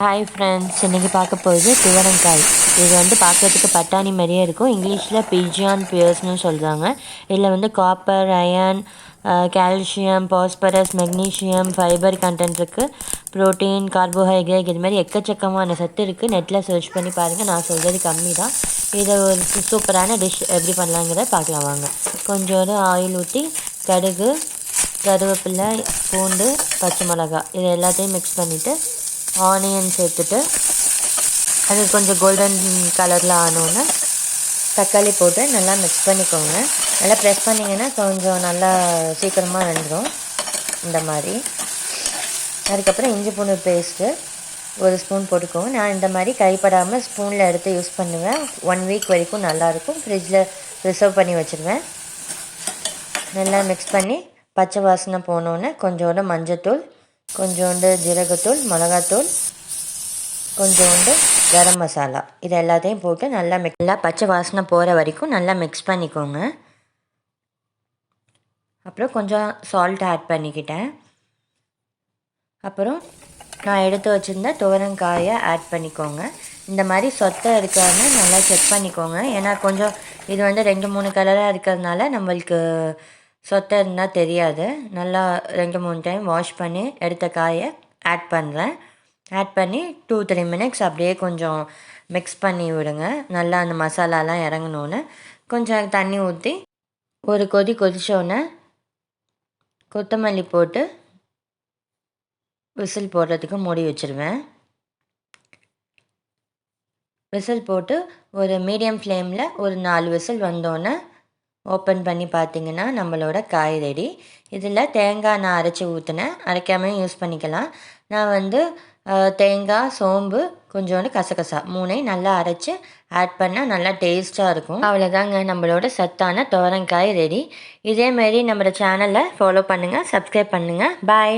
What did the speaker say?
Hi friends இன்றைக்கி பார்க்க போகுது துவரங்காய். இது வந்து பார்க்குறதுக்கு பட்டாணி மாதிரியே இருக்கும். இங்கிலீஷில் பிஜியான் பியர்ஸ்னு சொல்கிறாங்க இதில் வந்து copper iron calcium phosphorus magnesium fibre content இருக்குது ப்ரோட்டீன் கார்போஹைட்ரேட் இது மாதிரி எக்கச்சக்கமான சத்து இருக்குது நெட்டில் சர்ச் பண்ணி பாருங்கள் நான் சொல்கிறது கம்மி தான் இதை ஒரு சூப்பரான டிஷ் எப்படி பண்ணலாங்கிறத பார்க்கலாம் வாங்க. கொஞ்சோண்டு ஆயில் ஊற்றி கடுகு கருவேப்பிலை பூண்டு பச்சை மிளகா இது எல்லாத்தையும் மிக்ஸ் பண்ணிவிட்டு ஆனியன் சேர்த்துட்டு அது கொஞ்சம் கோல்டன் கலரில் ஆனோன்னு தக்காளி போட்டு நல்லா மிக்ஸ் பண்ணிக்கோங்க. நல்லா ப்ரெஸ் பண்ணிங்கன்னா கொஞ்சம் நல்லா சீக்கிரமாக வெந்துடும் இந்த மாதிரி. அதுக்கப்புறம் இஞ்சி பூண்டு பேஸ்ட்டு ஒரு ஸ்பூன் போட்டுக்கோங்க. நான் இந்த மாதிரி கைப்படாமல் ஸ்பூனில் எடுத்து யூஸ் பண்ணுவேன். ஒன் வீக் வரைக்கும் நல்லாயிருக்கும். ஃப்ரிட்ஜில் ரிசர்வ் பண்ணி வச்சுருவேன். நல்லா மிக்ஸ் பண்ணி பச்சை வாசனை போனோன்னே கொஞ்சோட மஞ்சத்தூள் கொஞ்சோண்டு ஜீரகத்தூள் மிளகாத்தூள் கொஞ்சோண்டு கரம் மசாலா. இது எல்லாத்தையும் போட்டு நல்லா மிக் நல்லா பச்சை வாசனை போகிற வரைக்கும் நல்லா மிக்ஸ் பண்ணிக்கோங்க. அப்புறம் கொஞ்சம் சால்ட் ஆட் பண்ணிக்கிட்டேன். அப்புறம் நான் எடுத்து வச்சுருந்த துவரங்காயை ஆட் பண்ணிக்கோங்க. இந்த மாதிரி சொத்தை இருக்கான்னு நல்லா செக் பண்ணிக்கோங்க. ஏன்னா கொஞ்சம் இது வந்து ரெண்டு மூணு கலராக இருக்கிறதுனால நம்மளுக்கு சொத்தை இருந்தால் தெரியாது. நல்லா ரெண்டு மூணு டைம் வாஷ் பண்ணி எடுத்த காயை ஆட் பண்ணுறேன் ஆட் பண்ணி டூ த்ரீ மினிட்ஸ் அப்படியே கொஞ்சம் மிக்ஸ் பண்ணி விடுங்க. நல்லா அந்த மசாலாலாம் இறங்கணுன்னு கொஞ்சம் தண்ணி ஊற்றி ஒரு கொதி கொதித்தோடனே கொத்தமல்லி போட்டு விசில் போடுறதுக்கு மூடி வச்சுருவேன். விசில் போட்டு ஒரு மீடியம் ஃப்ளேமில் ஒரு நாலு விசில் வந்தோன்னே ஓப்பன் பண்ணி பார்த்தீங்கன்னா நம்மளோட காய் ரெடி இதில் தேங்காய் நான் அரைச்சி ஊற்றினேன் அரைக்காமையும் யூஸ் பண்ணிக்கலாம். நான் வந்து தேங்காய் சோம்பு கொஞ்சோண்டு கசகசா மூணையும் நல்லா அரைச்சி ஆட் பண்ணால் நல்லா டேஸ்ட்டாக இருக்கும். அவ்வளோதாங்க நம்மளோட சத்தான துவரங்காய் ரெடி இதேமாரி நம்மளோட சேனலை ஃபாலோ பண்ணுங்கள் சப்ஸ்கிரைப் பண்ணுங்கள் பாய்